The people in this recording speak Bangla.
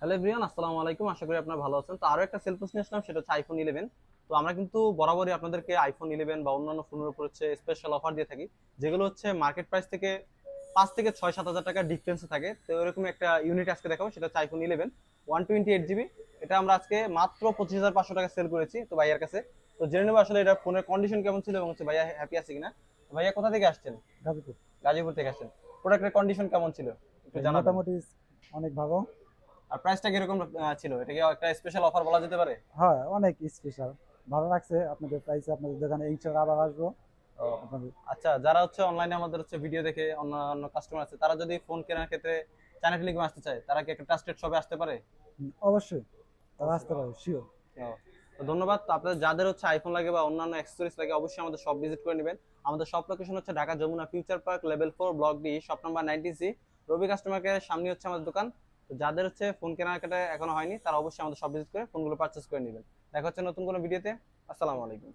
হ্যালো এভরিওয়ান আসসালামু আলাইকুম। আশা করি আপনারা ভালো আছেন। তো আরও একটা সেলফোন নিয়ে আসলাম সেটা হচ্ছে আইফোন ইলেভেন তো আমরা কিন্তু বরাবরই আপনাদেরকে আইফোন ইলেভেন বা অন্যান্য ফোনের উপর হচ্ছে স্পেশাল অফার দিয়ে থাকি যেগুলো হচ্ছে মার্কেট প্রাইস থেকে পাঁচ থেকে ছয় সাত হাজার টাকার ডিফারেন্সে থাকে। তো এরকম একটা ইউনিট আজকে দেখাবো সেটা হচ্ছে iPhone eleven one twenty eight GB এটা আমরা আজকে মাত্র পঁচিশ হাজার পাঁচশো টাকা সেল করেছি তো ভাইয়ার কাছে। তো জেনে নেব আসলে এটা ফোনের কন্ডিশন কেমন ছিল এবং হচ্ছে ভাইয়া হ্যাপি আছে কিনা। ভাইয়া কোথা থেকে আসছেন? গাজীপুর। গাজীপুর থেকে আসছেন। প্রোডাক্টের কন্ডিশন কেমন ছিল? একটু মোটামুটি অনেক ভালো। আর প্রাইসটা কীরকম ছিল? এটা কি একটা স্পেশাল অফার বলা যেতে পারে? হ্যাঁ অনেক স্পেশাল ভালো লাগছে আপনাদের প্রাইসে আপনাদের দোকানে ইনশাল্লাহ আবার আসব। আচ্ছা যারা হচ্ছে অনলাইনে আমাদের হচ্ছে ভিডিও দেখে অন্যান্য কাস্টমার আছে তারা যদি ফোন কেনার ক্ষেত্রে চ্যানেল টেলিকম আসতে চায় তারা কি একটা ট্রাস্টেড শপে আসতে পারে? অবশ্যই। তারা আসতে পারে শিওর ধন্যবাদ। আপনাদের যাদের হচ্ছে আইফোন লাগে বা অন্যান্য অ্যাক্সেসরিজ লাগে অবশ্যই আমাদের শপ ভিজিট করে নেবেন। আমাদের শপ লোকেশন হচ্ছে Dhaka Jamuna future park level four block D shop number ninety C Robi customer কেয়ারের সামনে হচ্ছে আমাদের দোকান। তো যাদের হচ্ছে ফোন কেনাকাটা এখনও হয়নি, তারা অবশ্যই আমাদের সব ভিজিট করে ফোনগুলো পারচেস করে নেবেন। দেখা হচ্ছে নতুন কোনো ভিডিওতে আসসালামু আলাইকুম।